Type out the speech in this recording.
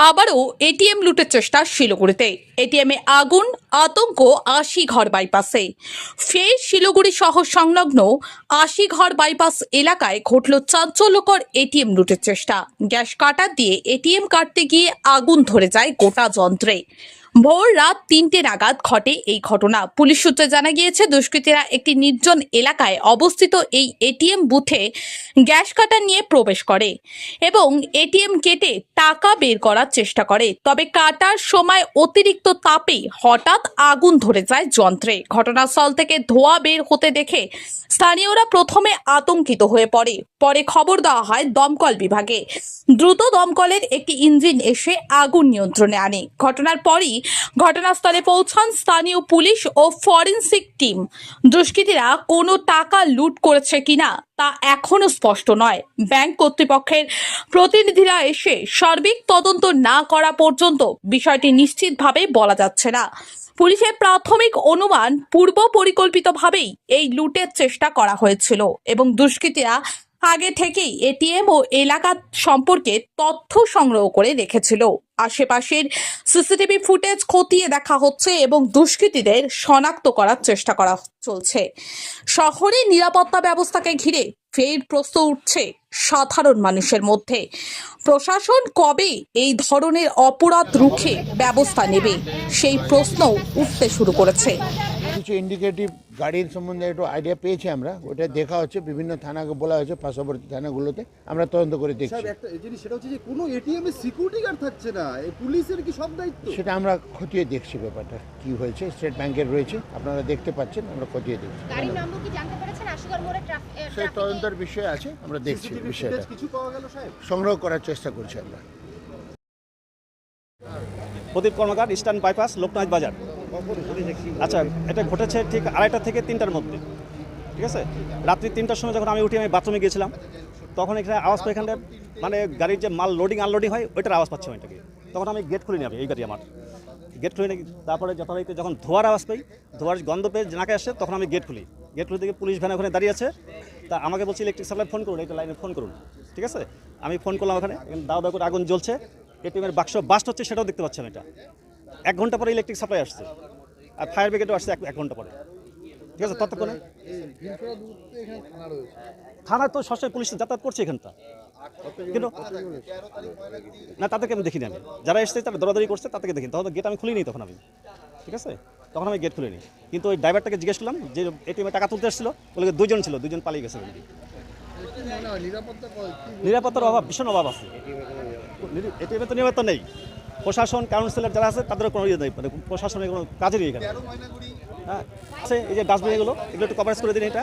আবারও এটিএম লুটের চেষ্টা শিলিগুড়িতে এটিএমে আগুন, আতঙ্ক, আশি ঘর বাইপাসে। ফের শিলিগুড়ি শহর সংলগ্ন আশি ঘর বাইপাস এলাকায় ঘটল চাঞ্চল্যকর এটিএম লুটের চেষ্টা। গ্যাস কাটার দিয়ে এটিএম কাটতে গিয়ে আগুন ধরে যায় গোটা যন্ত্রে। ভোর রাত তিনটে নাগাদ ঘটে এই ঘটনা। পুলিশ সূত্রে জানা গিয়েছে, দুষ্কৃতীরা একটি নির্জন এলাকায় অবস্থিত এই এটিএম বুথে গ্যাস কাটার নিয়ে প্রবেশ করে এবং এটিএম কেটে টাকা বের করার চেষ্টা করে। তবে কাটার সময় অতিরিক্ত তাপে হঠাৎ আগুন ধরে যায় যন্ত্রে। ঘটনাস্থল থেকে ধোঁয়া বের হতে দেখে স্থানীয়রা প্রথমে আতঙ্কিত হয়ে পড়ে। পরে খবর দেওয়া হয় দমকল বিভাগে। দ্রুত দমকলের একটি ইঞ্জিন এসে আগুন নিয়ন্ত্রণে আনে। ঘটনার পরই ঘটনাস্থলে পৌঁছান স্থানীয় পুলিশ ও ফরেনসিক টিম। দুষ্কৃতীরা কোনো টাকা লুট করেছে কিনা তা এখনও স্পষ্ট নয়। ব্যাংক কর্তৃপক্ষের প্রতিনিধিরা এসে সার্বিক তদন্ত না করা পর্যন্ত বিষয়টি নিশ্চিতভাবে বলা যাচ্ছে না। পুলিশের প্রাথমিক অনুমান পূর্ব পরিকল্পিতভাবেই এই লুটের চেষ্টা করা হয়েছিল এবং দুষ্কৃতীরা আগে থেকেই এটিএম ও এলাকা সম্পর্কে তথ্য সংগ্রহ করে রেখেছিল। আশেপাশের সিসিটিভি ফুটেজ খতিয়ে দেখা হচ্ছে এবং দুষ্কৃতীদের শনাক্ত করার চেষ্টা করা চলছে। শহরে নিরাপত্তা ব্যবস্থাকে ঘিরে ফের প্রশ্ন উঠছে সাধারণ মানুষের মধ্যে। প্রশাসন কবে এই ধরনের অপরাধ রুখে ব্যবস্থা নেবে? সেই প্রশ্ন উঠতে শুরু করেছে। কিছু ইন্ডিকেটিভ গাড়ির সম্বন্ধে একটু আইডিয়া পেয়েছি আমরা। ওটা দেখা হচ্ছে বিভিন্ন থানাকে বলা হয়েছে পার্শ্ববর্তী থানাগুলোতে। আমরা তদন্ত করে দেখছি। একটা জিনিস সেটা হচ্ছে যে কোনো এটিএম এ সিকিউরিটি গার্ড থাকছে না। এই পুলিশের কি সব দায়িত্ব? সেটা আমরা খতিয়ে দেখছি ব্যাপারটা কি হয়েছে। স্টেট ব্যাংকের রয়েছে আপনারা দেখতে পাচ্ছেন আমরা খতিয়ে দেখছি। গাড়ির নম্বর কি জানতে পেরেছেন? আশুগড় মোড়ে ট্রাফ- সেই তদন্তের বিষয় আছে আমরা দেখছি বিষয়টা। কিছু পাওয়া গেল সাহেব? সংগ্রহ করার চেষ্টা করছি আমরা। Pradip Karmakar eastern bypass Loknath Bazar. আচ্ছা এটা ঘটেছে ঠিক আড়াইটা থেকে তিনটার মধ্যে, ঠিক আছে? রাত্রি তিনটার সময় যখন আমি উঠি আমি বাথরুমে গিয়েছিলাম, তখন এখানে আওয়াজ পাই এখানে মানে গাড়ির যে মাল লোডিং আনলোডিং হয়, ওইটার আওয়াজ পাচ্ছি ওইটাকে তখন আমি গেট খুলে নিয়ে এই গাড়ি আমার। গেট খুলে নিয়ে তারপরে যথারীতি যখন ধোয়ার আওয়াজ পাই, ধোয়ার গন্ধ পেয়ে জানাকে আসে, তখন আমি গেট খুলি। গেট খুলে দেখি পুলিশ ভ্যান ওখানে দাঁড়িয়ে আছে। তা আমাকে বলছি ইলেকট্রিক সাপ্লাই ফোন করুন এইটা লাইনে ফোন করুন। ঠিক আছে? আমি ফোন করলাম ওখানে দাও দাও করে আগুন জ্বলছে। এটিএমের বাক্স বাস্ট হচ্ছে, সেটাও দেখতে পাচ্ছি আমি এটা। এক ঘণ্টা পরে ইলেকট্রিক সাপ্লাই আসছে। আর ফায়ার ব্রিগেডও আসছে এক ঘণ্টা পরে। ঠিক আছে ততক্ষণে। থানায় তো সবসময় পুলিশ যাতায়াত করছে এখানটা। কিন্তু না তাদেরকে আমি দেখিনি আমি। যারা এসছে তারা দৌড়াদৌড়ি করছে তাদেরকে দেখিনি। তখন গেট আমি খুলিনি তখন আমি। ঠিক আছে? তখন আমি গেট খুলিনি। কিন্তু ওই ড্রাইভারটাকে জিজ্ঞেস করলাম যে এটিএমে টাকা তুলতে এসেছিল? বলে দুজন ছিল দুজন পালিয়ে গেছে নিরাপত্তার অভাব ভীষণ অভাব আছে। এটিএমে তো নিরাপত্তা নেই। প্রশাসন কাউন্সিলর যারা আছে তাদেরও কোনো ইয়ে নেই। মানে প্রশাসনের কোনো কাজেরই এখানে হ্যাঁ আছে এই যে ডাস্টবিন এগুলো এগুলো একটু কভারেজ করে দিন এটা।